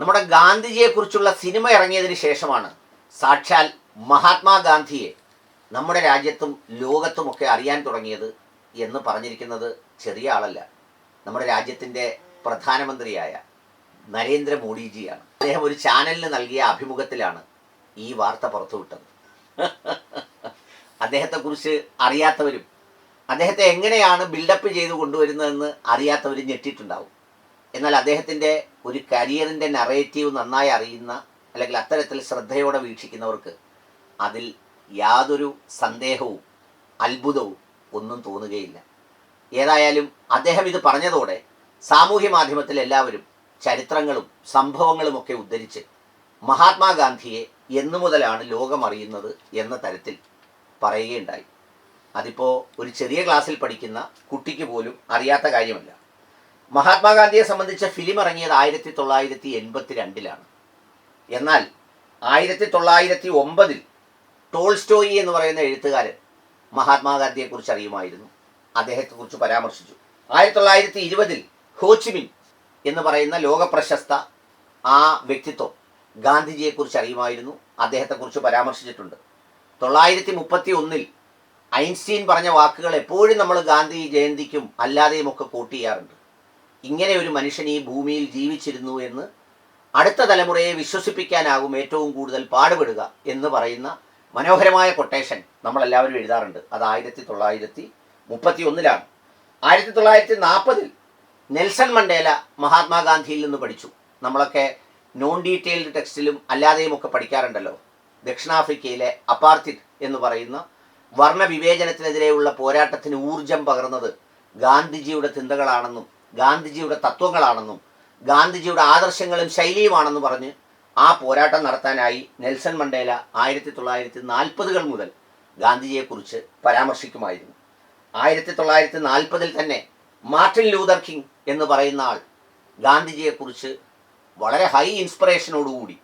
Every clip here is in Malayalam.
നമ്മുടെ ഗാന്ധിജിയെക്കുറിച്ചുള്ള സിനിമ ഇറങ്ങിയതിന് ശേഷമാണ് സാക്ഷാൽ മഹാത്മാഗാന്ധിയെ നമ്മുടെ രാജ്യത്തും ലോകത്തുമൊക്കെ അറിയാൻ തുടങ്ങിയത് എന്ന് പറഞ്ഞിരിക്കുന്നത് ചെറിയ ആളല്ല. നമ്മുടെ രാജ്യത്തിന്റെ പ്രധാനമന്ത്രിയായ നരേന്ദ്രമോദിജിയാണ്. അദ്ദേഹം ഒരു ചാനലിന് നൽകിയ അഭിമുഖത്തിലാണ് ഈ വാർത്ത പുറത്തുവിട്ടത്. അദ്ദേഹത്തെക്കുറിച്ച് അറിയാത്തവരും അദ്ദേഹത്തെ എങ്ങനെയാണ് ബിൽഡപ്പ് ചെയ്ത് കൊണ്ടുവരുന്നതെന്ന് അറിയാത്തവരും ഞെട്ടിയിട്ടുണ്ടാവും. എന്നാൽ അദ്ദേഹത്തിന്റെ ഒരു കരിയറിന്റെ നറേറ്റീവ് നന്നായി അറിയുന്ന അല്ലെങ്കിൽ അത്തരത്തിൽ ശ്രദ്ധയോടെ വീക്ഷിക്കുന്നവർക്ക് അതിൽ യാതൊരു സന്ദേഹവും അത്ഭുതവും ഒന്നും തോന്നുകയില്ല. ഏതായാലും അദ്ദേഹം ഇത് പറഞ്ഞതോടെ സാമൂഹ്യ മാധ്യമത്തിൽ എല്ലാവരും ചരിത്രങ്ങളും സംഭവങ്ങളും ഒക്കെ ഉദ്ധരിച്ച് മഹാത്മാഗാന്ധിയെ എന്നു മുതലാണ് ലോകമറിയുന്നത് എന്ന തരത്തിൽ പറയുകയുണ്ടായി. അതിപ്പോൾ ഒരു ചെറിയ ക്ലാസ്സിൽ പഠിക്കുന്ന കുട്ടിക്ക് പോലും അറിയാത്ത കാര്യമല്ല. മഹാത്മാഗാന്ധിയെ സംബന്ധിച്ച ഫിലിം ഇറങ്ങിയത് ആയിരത്തി തൊള്ളായിരത്തി എൺപത്തി രണ്ടിലാണ് എന്നാൽ ആയിരത്തി തൊള്ളായിരത്തി ഒമ്പതിൽ ടോൾസ്റ്റോയി എന്ന് പറയുന്ന എഴുത്തുകാരൻ മഹാത്മാഗാന്ധിയെക്കുറിച്ച് അറിയുമായിരുന്നു അദ്ദേഹത്തെക്കുറിച്ച് പരാമർശിച്ചു. ആയിരത്തി തൊള്ളായിരത്തി ഇരുപതിൽ ഹോച്ചിമിൻ എന്ന് പറയുന്ന ലോകപ്രശസ്ത ആ വ്യക്തിത്വം ഗാന്ധിജിയെക്കുറിച്ച് അറിയുമായിരുന്നു അദ്ദേഹത്തെക്കുറിച്ച് പരാമർശിച്ചിട്ടുണ്ട്. തൊള്ളായിരത്തി മുപ്പത്തി ഒന്നിൽ ഐൻസ്റ്റീൻ പറഞ്ഞ വാക്കുകൾ എപ്പോഴും നമ്മൾ ഗാന്ധി ജയന്തിക്കും അല്ലാതെയും ഒക്കെ കൂട്ടിയാറുണ്ട്. ഇങ്ങനെ ഒരു മനുഷ്യൻ ഈ ഭൂമിയിൽ ജീവിച്ചിരുന്നു എന്ന് അടുത്ത തലമുറയെ വിശ്വസിപ്പിക്കാനാകും ഏറ്റവും കൂടുതൽ പാടുപെടുക എന്ന് പറയുന്ന മനോഹരമായ കൊട്ടേഷൻ നമ്മളെല്ലാവരും എഴുതാറുണ്ട്. അത് ആയിരത്തി തൊള്ളായിരത്തി മുപ്പത്തി ഒന്നിലാണ് ആയിരത്തി തൊള്ളായിരത്തി നാൽപ്പതിൽ നെൽസൺ മണ്ടേല മഹാത്മാഗാന്ധിയിൽ നിന്ന് പഠിച്ചു. നമ്മളൊക്കെ നോൺ ഡീറ്റെയിൽഡ് ടെക്സ്റ്റിലും അല്ലാതെയും ഒക്കെ പഠിക്കാറുണ്ടല്ലോ. ദക്ഷിണാഫ്രിക്കയിലെ അപ്പാർത്തിഡ് എന്ന് പറയുന്ന വർണവിവേചനത്തിനെതിരെയുള്ള പോരാട്ടത്തിന് ഊർജം പകർന്നത് ഗാന്ധിജിയുടെ ചിന്തകളാണെന്നും ഗാന്ധിജിയുടെ തത്വങ്ങളാണെന്നും ഗാന്ധിജിയുടെ ആദർശങ്ങളും ശൈലിയുമാണെന്ന് പറഞ്ഞ് ആ പോരാട്ടം നടത്താനായി നെൽസൺ മണ്ടേല ആയിരത്തി തൊള്ളായിരത്തി നാൽപ്പതുകൾ മുതൽ ഗാന്ധിജിയെക്കുറിച്ച് പരാമർശിക്കുമായിരുന്നു. ആയിരത്തി തൊള്ളായിരത്തി നാൽപ്പതിൽ തന്നെ മാർട്ടിൻ ലൂതർ കിങ് എന്ന് പറയുന്ന ആൾ ഗാന്ധിജിയെക്കുറിച്ച് വളരെ ഹൈ ഇൻസ്പിറേഷനോടുകൂടി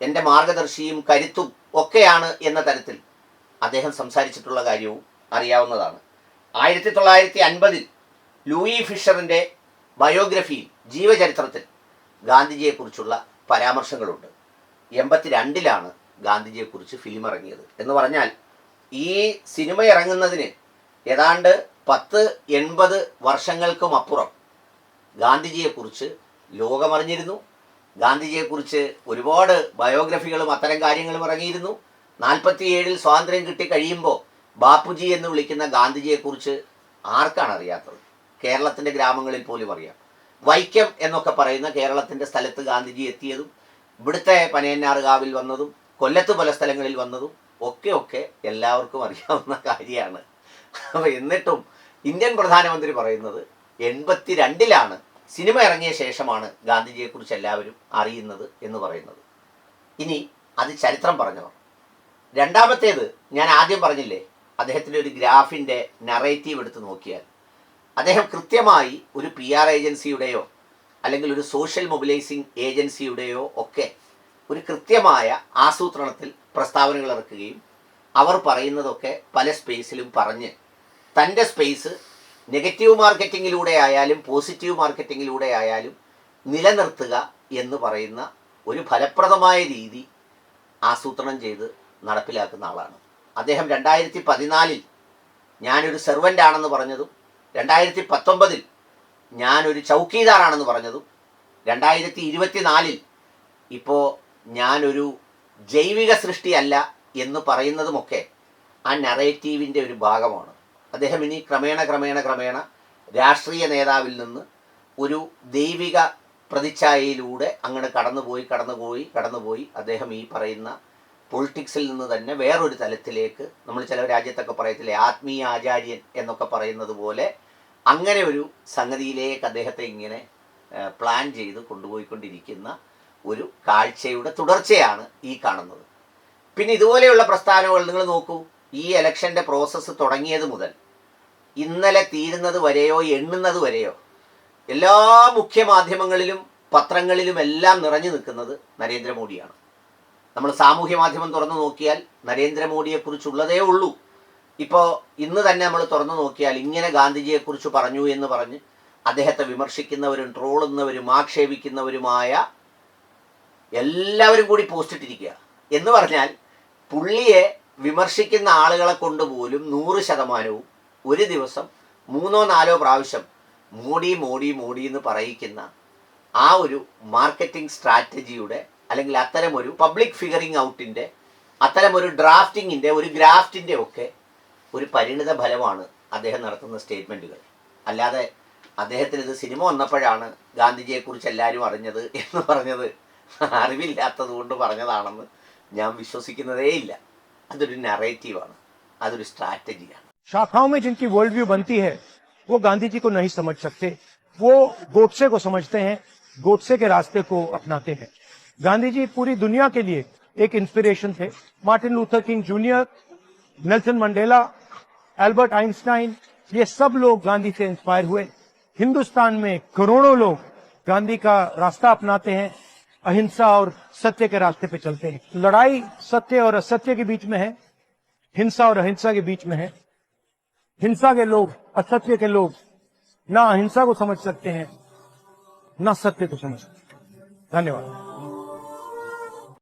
എന്റെ മാർഗദർശിയും കരുത്തും ഒക്കെയാണ് എന്ന തരത്തിൽ അദ്ദേഹം സംസാരിച്ചിട്ടുള്ള കാര്യവും അറിയാവുന്നതാണ്. ആയിരത്തി തൊള്ളായിരത്തി അൻപതിൽ ലൂയി ഫിഷറിന്റെ ബയോഗ്രഫിയിൽ ജീവചരിത്രത്തിൽ ഗാന്ധിജിയെക്കുറിച്ചുള്ള പരാമർശങ്ങളുണ്ട്. എൺപത്തി രണ്ടിലാണ് ഗാന്ധിജിയെക്കുറിച്ച് ഫിലിം ഇറങ്ങിയത് എന്ന് പറഞ്ഞാൽ ഈ സിനിമ ഇറങ്ങുന്നതിന് ഏതാണ്ട് പത്ത് എൺപത് വർഷങ്ങൾക്കും അപ്പുറം ഗാന്ധിജിയെക്കുറിച്ച് ലോകമറിഞ്ഞിരുന്നു. ഗാന്ധിജിയെക്കുറിച്ച് ഒരുപാട് ബയോഗ്രഫികളും അത്തരം കാര്യങ്ങളും ഇറങ്ങിയിരുന്നു. നാൽപ്പത്തിയേഴിൽ സ്വാതന്ത്ര്യം കിട്ടി കഴിയുമ്പോൾ ബാപ്പുജി എന്ന് വിളിക്കുന്ന ഗാന്ധിജിയെക്കുറിച്ച് ആർക്കാണ് അറിയാത്തത്? കേരളത്തിന്റെ ഗ്രാമങ്ങളിൽ പോലും അറിയാം. വൈക്കം എന്നൊക്കെ പറയുന്ന കേരളത്തിന്റെ സ്ഥലത്ത് ഗാന്ധിജി എത്തിയതും ഇവിടുത്തെ പനയന്നാറുകാവിൽ വന്നതും കൊല്ലത്ത് പല സ്ഥലങ്ങളിൽ വന്നതും ഒക്കെ ഒക്കെ എല്ലാവർക്കും അറിയാവുന്ന കാര്യമാണ്. അപ്പോൾ എന്നിട്ടും ഇന്ത്യൻ പ്രധാനമന്ത്രി പറയുന്നത് എൺപത്തി രണ്ടിലാണ് സിനിമ ഇറങ്ങിയ ശേഷമാണ് ഗാന്ധിജിയെക്കുറിച്ച് എല്ലാവരും അറിയുന്നത് എന്ന് പറയുന്നത്. ഇനി അത് ചരിത്രം പറഞ്ഞവർ രണ്ടാമത്തേത് ഞാൻ ആദ്യം പറഞ്ഞില്ലേ അദ്ദേഹത്തിന്റെ ഒരു ഗ്രാഫിന്റെ നറേറ്റീവ് എടുത്ത് നോക്കിയാൽ അദ്ദേഹം കൃത്യമായി ഒരു പി ആർ ഏജൻസിയുടെയോ അല്ലെങ്കിൽ ഒരു സോഷ്യൽ മൊബിലൈസിംഗ് ഏജൻസിയുടെയോ ഒക്കെ ഒരു കൃത്യമായ ആസൂത്രണത്തിൽ പ്രസ്താവനകൾ ഇറക്കുകയും അവർ പറയുന്നതൊക്കെ പല സ്പേസിലും പറഞ്ഞ് തന്റെ സ്പേസ് നെഗറ്റീവ് മാർക്കറ്റിങ്ങിലൂടെ ആയാലും പോസിറ്റീവ് മാർക്കറ്റിങ്ങിലൂടെ ആയാലും നിലനിർത്തുക എന്ന് പറയുന്ന ഒരു ഫലപ്രദമായ രീതി ആസൂത്രണം ചെയ്ത് നടപ്പിലാക്കുന്ന ആളാണ്. അദ്ദേഹം രണ്ടായിരത്തി പതിനാലിൽ ഞാനൊരു സെർവന്റ് ആണെന്ന് പറഞ്ഞതും രണ്ടായിരത്തി പത്തൊമ്പതിൽ ഞാനൊരു ചൗക്കീദാറാണെന്ന് പറഞ്ഞതും രണ്ടായിരത്തി ഇരുപത്തിനാലിൽ ഇപ്പോൾ ഞാനൊരു ജൈവിക സൃഷ്ടിയല്ല എന്ന് പറയുന്നതുമൊക്കെ ആ നറേറ്റീവിന്റെ ഒരു ഭാഗമാണ്. അദ്ദേഹം ഇനി ക്രമേണ ക്രമേണ ക്രമേണ രാഷ്ട്രീയ നേതാവിൽ നിന്ന് ഒരു ദൈവിക പ്രതിച്ഛായയിലൂടെ അങ്ങനെ കടന്നുപോയി കടന്നുപോയി കടന്നുപോയി അദ്ദേഹം ഈ പറയുന്ന പൊളിറ്റിക്സിൽ നിന്ന് തന്നെ വേറൊരു തലത്തിലേക്ക് നമ്മൾ ചില രാജ്യത്തൊക്കെ പറയത്തില്ലേ ആത്മീയ ആചാര്യൻ എന്നൊക്കെ പറയുന്നത് പോലെ അങ്ങനെ ഒരു സംഗതിയിലേക്ക് അദ്ദേഹത്തെ ഇങ്ങനെ പ്ലാൻ ചെയ്ത് കൊണ്ടുപോയിക്കൊണ്ടിരിക്കുന്ന ഒരു കാഴ്ചയുടെ തുടർച്ചയാണ് ഈ കാണുന്നത്. പിന്നെ ഇതുപോലെയുള്ള പ്രസ്ഥാനങ്ങൾ നിങ്ങൾ നോക്കൂ. ഈ ഇലക്ഷന്റെ പ്രോസസ്സ് തുടങ്ങിയത് മുതൽ ഇന്നലെ തീരുന്നത് വരെയോ എണ്ണുന്നത് വരെയോ എല്ലാ മുഖ്യ മാധ്യമങ്ങളിലും പത്രങ്ങളിലും എല്ലാം നിറഞ്ഞു നിൽക്കുന്നത് നരേന്ദ്രമോദിയാണ്. നമ്മൾ സാമൂഹ്യ മാധ്യമം തുറന്നു നോക്കിയാൽ നരേന്ദ്രമോദിയെക്കുറിച്ചുള്ളതേ ഉള്ളൂ. ഇപ്പോൾ ഇന്ന് തന്നെ നമ്മൾ തുറന്നു നോക്കിയാൽ ഇങ്ങനെ ഗാന്ധിജിയെക്കുറിച്ച് പറഞ്ഞു എന്ന് പറഞ്ഞ് അദ്ദേഹത്തെ വിമർശിക്കുന്നവരും ട്രോളുന്നവരും ആക്ഷേപിക്കുന്നവരുമായ എല്ലാവരും കൂടി പോസ്റ്റ് ഇട്ടിരിക്കുക. എന്ന് പറഞ്ഞാൽ പുള്ളിയെ വിമർശിക്കുന്ന ആളുകളെ കൊണ്ട് പോലും നൂറ് ശതമാനവും ഒരു ദിവസം മൂന്നോ നാലോ പ്രാവശ്യം മോഡി മോഡി മോഡി എന്ന് പറയിക്കുന്ന ആ ഒരു മാർക്കറ്റിംഗ് സ്ട്രാറ്റജിയുടെ അല്ലെങ്കിൽ അത്തരമൊരു പബ്ലിക് ഫിഗറിംഗ് ഔട്ടിൻ്റെ അത്തരമൊരു ഡ്രാഫ്റ്റിങ്ങിൻ്റെ ഒരു ഗ്രാഫ്റ്റിൻ്റെ ഒക്കെ ഒരു പരിണിത ഫലമാണ് അദ്ദേഹം നടത്തുന്ന സ്റ്റേറ്റ്മെൻറ്റുകൾ അല്ലാതെ അദ്ദേഹത്തിന് ഇത് സിനിമ വന്നപ്പോഴാണ് ഗാന്ധിജിയെക്കുറിച്ച് എല്ലാവരും അറിഞ്ഞത് എന്ന് പറഞ്ഞത് അറിവില്ലാത്തത് കൊണ്ട് പറഞ്ഞതാണെന്ന് ഞാൻ വിശ്വസിക്കുന്നതേ ഇല്ല അതൊരു നറേറ്റീവാണ് അതൊരു സ്ട്രാറ്റജിയാണ് शाखाओं में जिनकी वर्ल्ड व्यू बनती है वो गांधी जी को नहीं समझ सकते वो गोडसे को समझते हैं गोडसे के रास्ते को अपनाते हैं गांधी जी पूरी दुनिया के लिए एक इंस्पिरेशन थे। Martin Luther King Junior Nelson Mandela Albert Einstein ये सब लोग गांधी से इंस्पायर हुए। हिंदुस्तान में करोड़ों लोग गांधी का रास्ता अपनाते हैं, अहिंसा और सत्य के रास्ते पे चलते हैं। लड़ाई सत्य और असत्य के बीच में है, हिंसा और अहिंसा के बीच में है। हिंसा के लोग, असत्य के लोग ना अहिंसा को समझ सकते हैं, ना सत्य को समझ सकते धन्यवाद।